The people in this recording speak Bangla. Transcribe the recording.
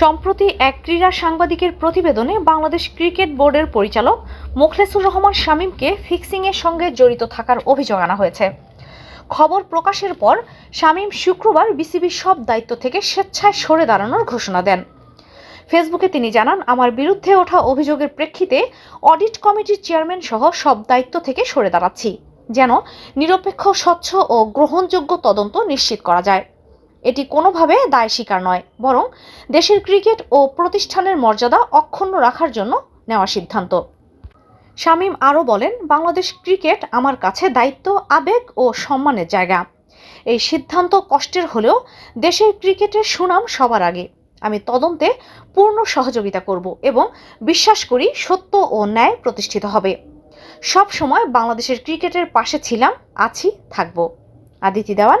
সম্প্রতি এক ক্রীড়া সাংবাদিকের প্রতিবেদনে বাংলাদেশ ক্রিকেট বোর্ডের পরিচালক মোখলেসুর রহমান শামীমকে ফিক্সিংয়ের সঙ্গে জড়িত থাকার অভিযোগ আনা হয়েছে। খবর প্রকাশের পর শামীম শুক্রবার বিসিবির সব দায়িত্ব থেকে স্বেচ্ছায় সরে দাঁড়ানোর ঘোষণা দেন। ফেসবুকে তিনি জানান, আমার বিরুদ্ধে ওঠা অভিযোগের প্রেক্ষিতে অডিট কমিটির চেয়ারম্যান সহ সব দায়িত্ব থেকে সরে দাঁড়াচ্ছি, যেন নিরপেক্ষ, স্বচ্ছ ও গ্রহণযোগ্য তদন্ত নিশ্চিত করা যায়। এটি কোনোভাবে দায় স্বীকার নয়, বরং দেশের ক্রিকেট ও প্রতিষ্ঠানের মর্যাদা অক্ষুণ্ণ রাখার জন্য নেওয়া সিদ্ধান্ত। শামীম আরও বলেন, বাংলাদেশ ক্রিকেট আমার কাছে দায়িত্ব, আবেগ ও সম্মানের জায়গা। এই সিদ্ধান্ত কষ্টের হলেও দেশের ক্রিকেটের সুনাম সবার আগে। আমি তদন্তে পূর্ণ সহযোগিতা করব এবং বিশ্বাস করি সত্য ও ন্যায় প্রতিষ্ঠিত হবে। সব সময় বাংলাদেশের ক্রিকেটের পাশে ছিলাম, আছি, থাকব। Aditi Dewan